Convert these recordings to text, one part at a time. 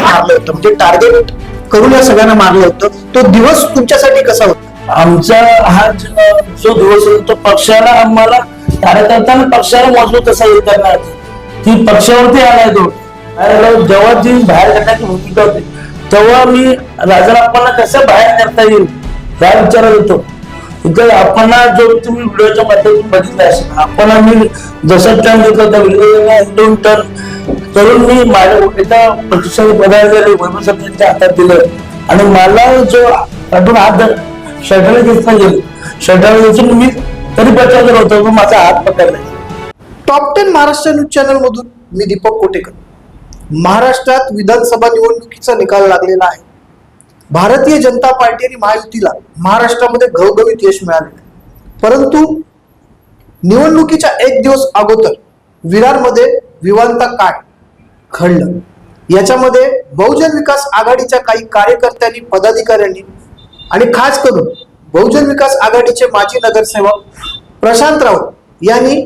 मारलं होतं. म्हणजे टार्गेट करून या सगळ्यांना मारलं होतं. तो दिवस तुमच्यासाठी कसा होता? आमचा हा जो दिवस होता तो पक्षाला आम्हाला कार्यकर्त्यांना पक्षाला मजबूत असा हे करणार? ती पक्षावरती आलाय तो. जेव्हा जी बाहेर काढण्याची भूमिका होती तेव्हा मी राजाराप्पांना कसं बाहेर करता येईल? काय विचारत होतो इथे आपण जो तुम्ही व्हिडिओच्या माध्यमातून बघितला असेल आपण आम्ही जसा टर्न घेतला त्या व्हिडिओला दोन टर्न करून मी माझ्या एका प्रतिष्ठान पदाधिकारी वैभव साहेब हातात दिलं. आणि मला जो काढून हात शर्टाला घेतला गेलो. शर्टाला घेऊन मी तरी बचाव करत होतो माझा हात पकडला top ten Maharashtra news channel मधून मी दीपक कोटेकर. महाराष्ट्रात विधानसभा निवडणुकीचा निकाल लागलेला आहे. भारतीय जनता पार्टी आणि महायुतीला महाराष्ट्रामध्ये घवघवीत यश मिळाले. परंतु निवडणुकीच्या एक दिवस अगोदर विरारमध्ये विवांता काय घडलं? याच्यामध्ये बहुजन विकास आघाडीच्या काही कार्यकर्त्यांनी पदाधिकाऱ्यांनी आणि खास करून बहुजन विकास आघाडीचे माजी नगरसेवक प्रशांत राऊत यांनी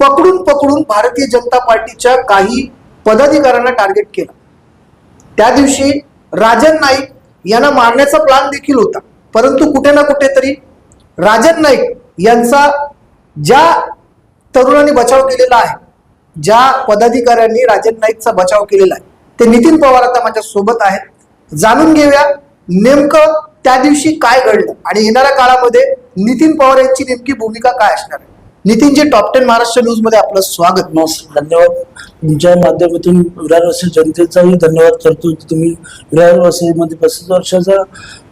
पकडून पकडून भारतीय जनता पार्टीच्या काही पदाधिकाऱ्यांना टार्गेट केलं. त्या दिवशी राजन नाईक यांना मारण्याचा प्लान देखील होता. परंतु कुठे ना कुठेतरी राजन नाईक यांचा ज्या तरुणांनी बचाव केलेला आहे ज्या पदाधिकाऱ्यांनी राजन नाईकचा बचाव केलेला आहे ते नितीन पवार आता माझ्या सोबत आहेत. जाणून घेऊया नेमकं त्या दिवशी काय घडलं आणि येणाऱ्या काळामध्ये नितीन पवार यांची नेमकी भूमिका काय असणार आहे. नितीनजी टॉप टेन महाराष्ट्र न्यूजमध्ये आपलं स्वागत. नमस्कार धन्यवाद. तुमच्या माध्यमातून विरारवासी जनतेचाही धन्यवाद करतो. की तुम्ही विरारवासीमध्ये पस्तीस वर्षाचा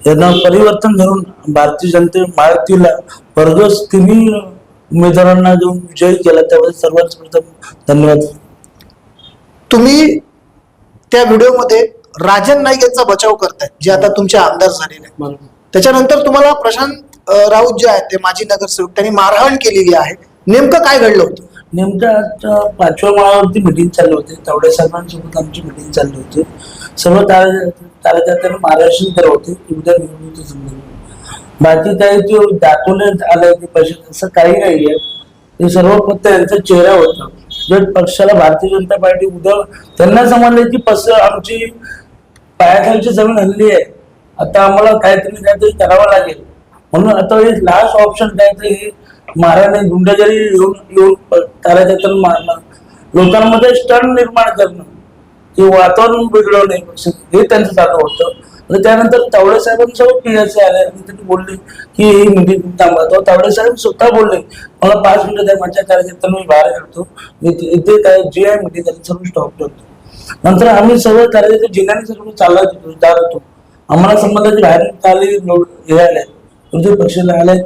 यांना परिवर्तन धरून भारतीय जनते महायुतीला भरघोस तिन्ही उमेदवारांना देऊन विजयी केला त्याबद्दल सर्वात प्रथम धन्यवाद. तुम्ही त्या व्हिडिओमध्ये राजन नाईक यांचा बचाव करताय जे आता तुमचे आमदार झालेले आहेत. त्याच्यानंतर तुम्हाला प्रशांत राऊत जे आहेत ते माजी नगरसेवक त्यांनी मारहाण केलेली आहे. नेमकं काय घडलं होतं? नेमकं पाचव्या माळावरती मिटिंग चालू होती. तेवढ्या सर्वांसोबत आमची मिटिंग चालली होती. सर्व कार्य- कार्यकर्त्यांना मार्गदर्शन करत होते. की उद्या निवडणुकीच्या संदर्भात बाकी काही जो दाखवण्यात आलं की पैसे असं काही नाही आहे ते सर्व फक्त यांचा चेहरा होता. जर पक्षाला भारतीय जनता पार्टी उद्या त्यांना समजलं की पस आमची पायाखालची जमीन हल्ली आहे. आता आम्हाला काहीतरी काहीतरी करावं लागेल. म्हणून आता हे लास्ट ऑप्शन काहीतरी हे माराने गुंडगिरी येऊन येऊन कार्यकर्त्यांना मारणं लोकांमध्ये स्टन निर्माण करणं की वातावरण बिघडवणे हे त्यांचं चालू होतं. आणि त्यानंतर तावडे साहेबांसोबत पीएसए आले आणि त्यांनी बोलले की ही मिटिंग थांबवतो तावडे साहेब स्वतः बोलले मला पाच मिनिटं द्या माझ्या कार्यकर्त्यांना मी बाहेर करतो मी इथे- काय जे आहे मिटिंग सर्व स्टॉप करतो नंतर आम्ही सर्व कार्यकर्ते जिल्ह्याने सर्व चालत होतो जात होतो. आम्हाला संबंधाचे बाहेर आले हे आले. विरोधी पक्षाला आले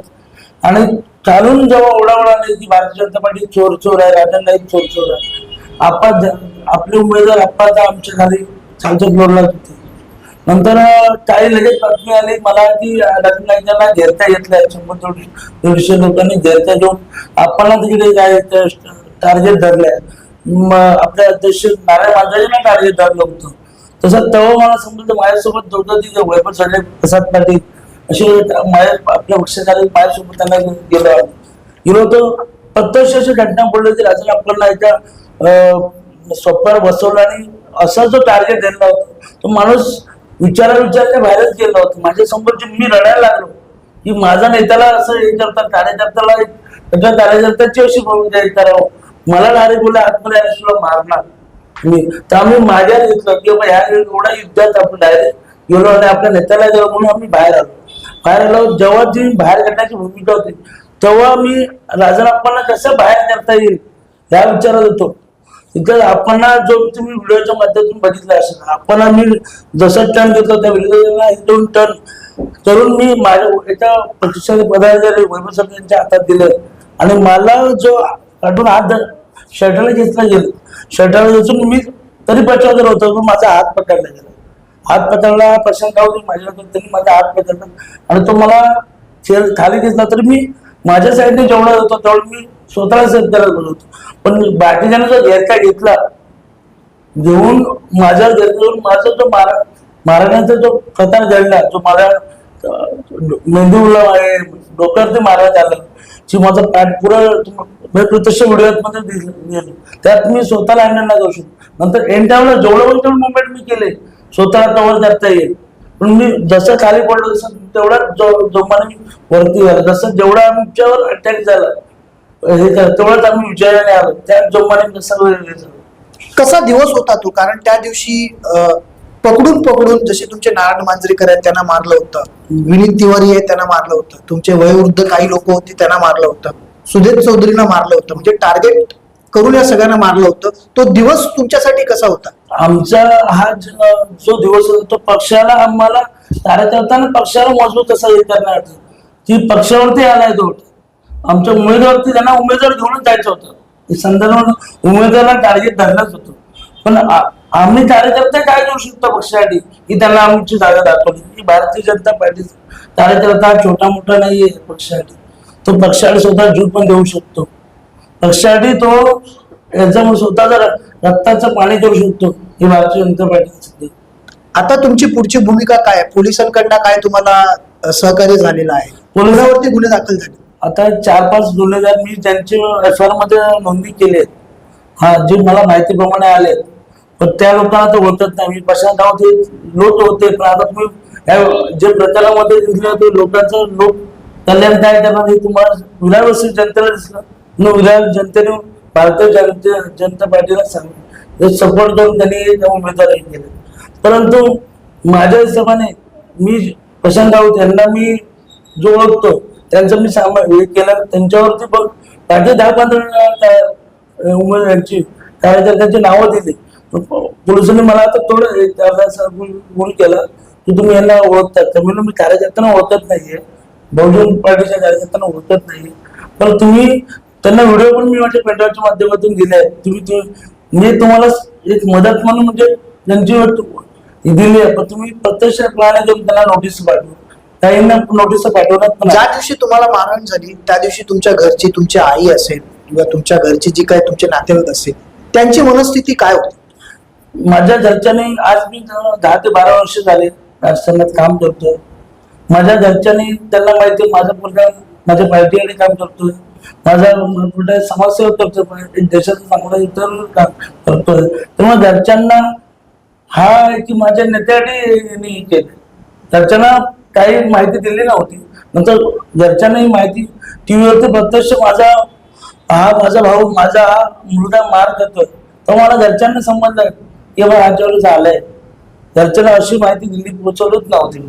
आणि चालून जेव्हा ओढावळा आले की भारतीय जनता पार्टी चोर चोर आहे राजन नाईक चोर चोर आहे. आपण आपले उमेदवार आपण आमच्या खाली चालच्या फ्लोरला होते नंतर काही लगेच बातमी आली मला की राजन नाईकांना घेरता घेतलंय शंभर दोनशे दीडशे लोकांनी घेरता घेऊन आपल्याला तिकडे काय टार्गेट धरलंय. म, आपले अध्यक्ष नारायण मांजरेंना टार्गेट धरलं होतं. तसं तेव्हा मला समजलं माझ्यासोबत दोघं तिथे वैभव साठे प्रसाद पाटील असे म्हणजे माझ्या आपल्या पक्षाखाली माझ्यासोबत त्यांना गेलो गेलो तो प्रत्यक्ष अशी घटना पडली की राजन आपल्याला एका स्वप्नावर बसवलं आणि असा जो टार्गेट दिला होता तो माणूस विचारा विचारच्या बाहेरच गेला होता. माझ्या समोरचे मी रडायला लागलो की माझा नेत्याला असं हे करतात कार्यकर्त्याला त्याच्या कार्यकर्त्याची अशी भूमिका हे करावं मला डायरेक्ट बोला आतमध्ये आल्यास तुला मारणार. मी तर आम्ही माझ्या घेतलं की बाबा ह्या एवढ्या युद्धात आपण डायरेक्ट गेलो आणि आपल्या नेत्याला गेलो म्हणून आम्ही बाहेर आलो. बाहेर आलो जेव्हा ती बाहेर काढण्याची भूमिका होती तेव्हा मी राजनाप्पांना कसं बाहेर करता येईल? या विचारात होतो. इथं आपण जो तुम्ही व्हिडिओच्या माध्यमातून बघितला असेल आपण मी जसं टर्न घेतलं त्या व्हिडिओला दोन टर्न करून मी माझ्या एका प्रतिष्ठान पदाधिकारी वैभव साहेब यांच्या हातात दिलं. आणि मला जो काढून हात शर्टाला घेतला गेलो. शर्टाला घेऊन मी तरी बचाव करत होतो माझा हात पकडला गेला. हात पकडला प्रशांत राऊत माझ्या त्यांनी माझा हात पकडला आणि तो मला चेअर खाली दिसला तर मी माझ्या साईडने जेवढा होतो तेवढं मी स्वतःला सेट करत होतो. पण बाकीच्यानं जो घेरका घेतला. घेऊन माझ्या घरी येऊन माझा जो मारा मारण्याचा जो प्रकार घडला जो माझ्या मेंदूला आहे डोक्यावरती मारण्यात आलं की माझा पॅट पुरं तुम- प्रत्यक्षमध्ये दिसलं त्यात मी स्वतःला हँडल नाही करू शकतो. नंतर एन टाइमला जेवढं पण तेवढं मुवमेंट मी केले. स्वतः कव्हर करता येईल. पण मी जसं खाली पडलो तसं तेवढा जो जोमाने मी वरती झालं जसं जेवढा आमच्यावर अटॅक झाला हे तेवढाच तेवढंच आम्ही विचाराने आलो. त्या जोमाने कसं कसा दिवस होता तो? कारण त्या दिवशी पकडून पकडून जसे तुमचे नारायण मांजरेकर आहेत त्यांना मारलं होतं. विनीत तिवारी आहे त्यांना मारलं होतं. तुमचे वयोवृद्ध काही लोक होते त्यांना मारलं होतं. सुधीर चौधरींना मारलं होतं. म्हणजे टार्गेट करून या सगळ्यांना मारलं होतं. तो दिवस तुमच्यासाठी कसा होता? आमचा हा जो दिवस होता तो पक्षाला आम्हाला कार्यकर्त्यांना पक्षाला मजबूत असा हे करण्यासाठी ती पक्षावरती आलाय तो. आमच्या उमेदवारती त्यांना उमेदवार घेऊनच जायचं होतं. संदर्भात उमेदवाराला टार्गेट धरलंच होतं. पण आम्ही कार्यकर्ते काय करू शकतो पक्षासाठी? की त्यांना आमची जागा दाखवली. भारतीय जनता पार्टी कार्यकर्ता छोटा मोठा नाहीये पक्षासाठी. तो पक्षासाठी स्वतः जीव पण देऊ शकतो. पक्षासाठी तो याचा स्वतःचा रक्ताचं पाणी करू शकतो. ही भारतीय जनता पार्टी आता तुमची पुढची भूमिका काय आहे? पोलिसांकडनं काय तुम्हाला सहकार्य झालेलं आहे? पोलिस- पोलिसावरती गुन्हे दाखल झाले. आता चार पाच गुन्हेगार मी ज्यांचे एफ आरमध्ये नोंदणी केली आहेत हा जे मला माहितीप्रमाणे आले पण त्या लोकांना तर ओळखत नाही. मी प्रशांत हे लोक होते पण आता तुम्ही जे प्रकारामध्ये दिसलं ते लोकांचं लोक कल्याण काय करणार हे तुम्हाला विरावस्ती जनतेला दिसलं. न विरार जनतेने भारतीय जनते जनता पार्टीला सांगितलं सपोर्ट करून त्यांनी त्या उमेदवार हे केले. परंतु माझ्या हिशोबाने मी प्रशांत राऊत यांना मी जो ओळखतो त्यांचं मी सामा हे केलं त्यांच्यावरती बघ बाकी दहा पंधरा उमेदवारांची कार्यकर्त्यांची नावं दिली. पोलिसांनी मला आता थोडं त्याला गुण केला की तुम्ही यांना ओळखतात तर म्हणून मी कार्यकर्त्यांना ओळखत नाहीये. बहुजन पार्टीच्या कार्यकर्त्यांना ओळखत नाहीये. पण तुम्ही त्यांना व्हिडिओ पण मी माझ्या पेंटाच्या माध्यमातून दिले तुम्ही ते मी तुम्हाला एक मदत म्हणून म्हणजे त्यांची दिली आहे. पण तुम्ही प्रत्यक्ष देऊन त्यांना नोटीस पाठवू. काहींना नोटीस पाठवण्यात पण ज्या. दिवशी तुम्हाला मारहाण झाली त्या दिवशी तुमच्या घरची तुमची आई असेल किंवा तुमच्या घरची जी काय तुमचे नातेवाईक असेल त्यांची मनस्थिती काय होती? माझ्या घरच्याने आज मी दहा ते बारा वर्ष झाले राजकारणात काम करतोय. माझ्या घरच्याने त्यांना माहिती आहे माझा मुलगा माझ्या पार्टीकडे काम करतोय. माझा कुठे समाजसेवा करतोय एक देशाचं चांगलं इतर काम करतोय. त्यामुळे घरच्यांना हा की माझ्या नेत्याने केलं. घरच्यांना काही माहिती दिली नव्हती. नंतर घरच्यांना ही माहिती टीव्हीवरती प्रत्यक्ष माझा हा माझा भाऊ माझा हा मुलगा मार करतोय तर मला घरच्यांना समजलं की बाबा ह्याच्यावर झालंय. घरच्यांना अशी माहिती दिली पोचवलीच नव्हती.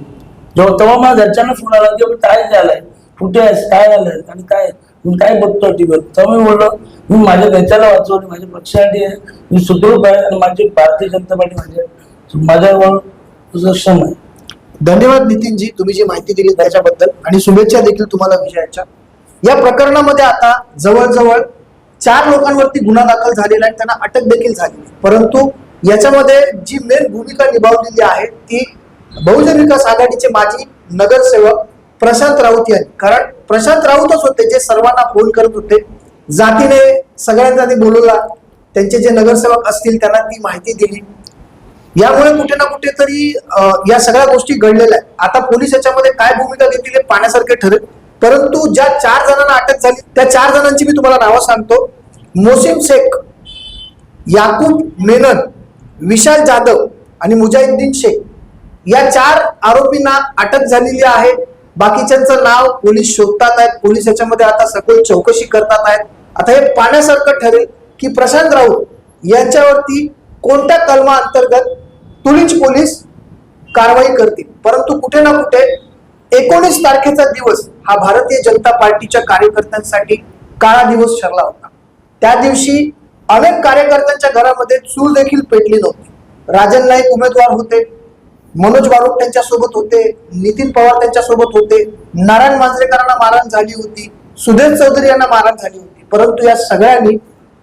जेव्हा तेव्हा मला घरच्यांना फोन आला की काय झालंय? कुठे आहेस? काय झालंय? आणि काय? मी काय बघतो टीव्हीवर तर मी बोललो मी माझ्या नेत्याला वाचवले माझ्या पक्षासाठी आहे. मी सुदृढ आहे आणि माझी भारतीय जनता पार्टी माझ्या माझ्यावर सक्षम आहे. धन्यवाद नितीनजी तुम्ही जी माहिती दिली त्याच्याबद्दल. आणि शुभेच्छा देखील तुम्हाला विजयाच्या. या प्रकरणामध्ये आता जवळजवळ चार लोकांवरती गुन्हा दाखल झालेला आहे त्यांना अटक देखील झाली परंतु याच्यामध्ये जी मेन भूमिका निभावलेली आहे ती बहुजन विकास आघाडीचे माजी नगरसेवक प्रशांत राऊत यांनी. कारण प्रशांत राऊतच होते जे सर्वांना फोन करत होते. जातीने सगळ्यांना ते बोलवला. त्यांचे जे नगरसेवक असतील त्यांना ती माहिती दिली. यामुळे कुठे ना कुठेतरी तरी या सगळ्या गोष्टी घडलेल्या आहेत. आता पोलीस याच्यामध्ये काय भूमिका घेतील हे पाहण्यासारखे ठरेल. परंतु ज्या चार जणांना अटक झाली त्या चार जणांची मी तुम्हाला नावं सांगतो. मोसिम शेख याकूब मेनन विशाल जाधव आणि मुजाहिद्दीन शेख. या चार आरोपींना अटक झालेली आहे. बाकीच्यांचं नाव पोलीस शोधतात आहेत पोलीस याच्यामध्ये आता सखोल चौकशी करतात आहेत. आता हे पाहण्यासारखं ठरेल की प्रशांत राऊत यांच्यावरती कोणत्या कलमा अंतर्गत तुलीच पोलीस कारवाई करतील? परंतु कुठे ना कुठे एकोणीस तारखेचा दिवस हा भारतीय जनता पार्टीच्या कार्यकर्त्यांसाठी काळा दिवस ठरला होता. त्या दिवशी अनेक कार्यकर्त्यांच्या घरामध्ये चूल देखील पेटली नव्हती. राजन नाईक उमेदवार होते. मनोज बारोट त्यांच्यासोबत होते नितीन पवार त्यांच्यासोबत होते नारायण मांजरेकरांना मारहाण झाली होती सुधीर चौधरी यांना मारहाण झाली होती. परंतु या सगळ्यांनी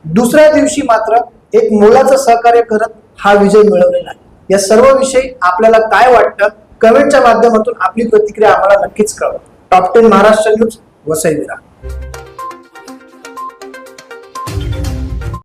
दुसऱ्या दिवशी मात्र एक मोलाचं सहकार्य करत हा विजय मिळवलेला आहे. या सर्व विषयी आपल्याला काय वाटतं कमेंटच्या माध्यमातून आपली प्रतिक्रिया आम्हाला नक्कीच कळवा. Top ten Maharashtra news Vasai Virar